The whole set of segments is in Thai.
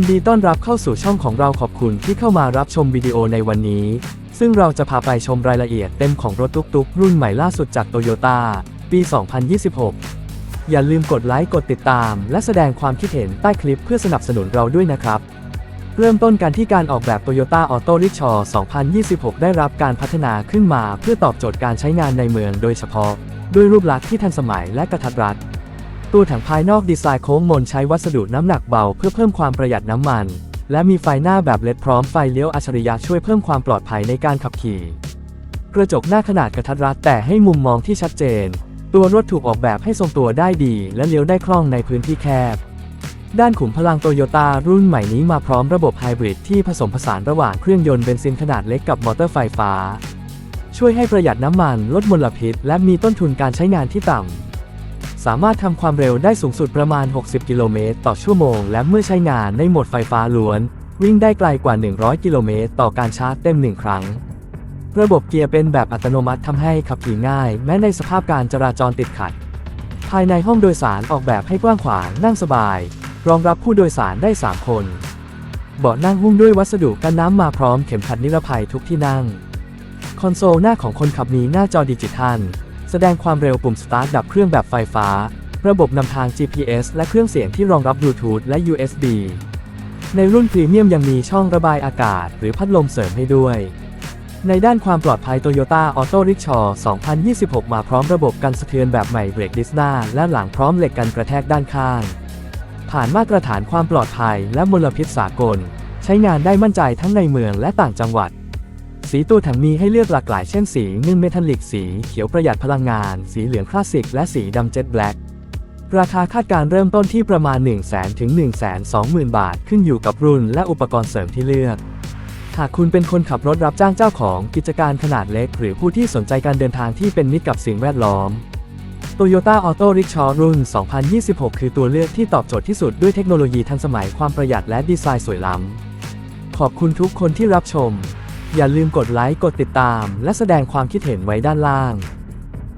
ยินดีต้อนรับเข้าสู่ช่องของเราขอบคุณที่เข้ามารับชมวิดีโอในวันนี้ ซึ่งเราจะพาไปชมรายละเอียดเต็มของรถตุ๊กๆ รุ่นใหม่ล่าสุดจากโตโยต้าปี 2026 อย่าลืมกดไลค์กดติดตาม และแสดงความคิดเห็นใต้คลิปเพื่อสนับสนุนเราด้วยนะครับ เริ่มต้นกันที่การออกแบบ Toyota Auto Rickshaw 2026 ได้รับการพัฒนาขึ้นมาเพื่อตอบโจทย์การใช้งานในเมืองโดยเฉพาะ ด้วยรูปลักษณ์ที่ทันสมัยและกระทัดรัด ตัวถังภายนอกดีไซน์โค้งมนใช้วัสดุน้ำหนักเบาเพื่อเพิ่มความประหยัดน้ำมัน และมีไฟหน้าแบบเลดพร้อมไฟเลี้ยวอัจฉริยะช่วยเพิ่มความปลอดภัยในการขับขี่ กระจกหน้าขนาดกระทัดรัดแต่ให้มุมมองที่ชัดเจน ตัวรถถูกออกแบบให้ทรงตัวได้ดี และเลี้ยวได้คล่องในพื้นที่แคบ ด้านขุมพลังโตโยต้ารุ่นใหม่นี้มาพร้อมระบบไฮบริดที่ผสมผสานระหว่างเครื่องยนต์เบนซินขนาดเล็กกับมอเตอร์ไฟฟ้า ช่วยให้ประหยัดน้ำมัน ลดมลพิษ และมีต้นทุนการใช้งานที่ต่ำ สามารถทำความเร็วได้สูงสุดประมาณ 60 กิโลเมตรต่อชั่วโมง และเมื่อใช้งานในโหมดไฟฟ้าล้วน วิ่งได้ไกลกว่า 100 กิโลเมตรต่อการชาร์จเต็ม 1 ครั้ง ระบบเกียร์เป็นแบบอัตโนมัติทำให้ขับขี่ง่าย แม้ในสภาพการจราจรติดขัด ภายในห้องโดยสารออกแบบให้กว้างขวางนั่งสบาย รองรับผู้โดยสารได้ 3 คน เบาะนั่งหุ้มด้วยวัสดุกันน้ำมาพร้อมเข็มขัดนิรภัยทุกที่นั่ง คอนโซลหน้าของคนขับมีหน้าจอดิจิทัล แสดงความเร็วปุ่มสตาร์ทดับเครื่องแบบไฟฟ้า ระบบนำทาง GPS และเครื่องเสียงที่รองรับบลูทูธและ USB ในรุ่นพรีเมียมยังมีช่องระบายอากาศ หรือพัดลมเสริมให้ด้วย ในด้านความปลอดภัย Toyota Auto Rickshaw 2026 มาพร้อมระบบกันสะเทือนแบบใหม่เบรกดิสหน้าและหลังพร้อมเหล็กกันกระแทกด้านข้าง ผ่านมาตรฐานความปลอดภัยและมลพิษสากล ใช้งานได้มั่นใจทั้งในเมืองและต่างจังหวัด สีตัวถังมีให้เลือกหลากหลายเช่นสีเงินเมทัลลิก สีเขียวประหยัดพลังงาน สีเหลืองคลาสสิก และสีดำเจ็ตแบล็กราคาคาดการเริ่มต้นที่ประมาณ 1 0 0 0 0 0ถึง1 2 0 0 0 0 บาท ขึ้นอยู่กับรุ่นและอุปกรณ์เสริมที่เลือก หากคุณเป็นคนขับรถรับจ้างเจ้าของกิจการขนาดเล็ก หรือผู้ที่สนใจการเดินทางที่เป็นมิตรกับสิ่งแวดล้อม Toyota Auto Rickshaw รุ่น 2026 คือตัวเลือกที่ตอบโจทย์ที่สุดด้วยเทคโนโลยีทันสมัยความประหยัดและดีไซน์สวยล้ำ ขอบคุณทุกคนที่รับชม อย่าลืมกดไลค์ กดติดตาม และแสดงความคิดเห็นไว้ด้านล่าง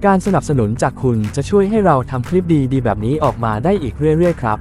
การสนับสนุนจากคุณจะช่วยให้เราทำคลิปดีๆ แบบนี้ออกมาได้อีกเรื่อยๆ ครับ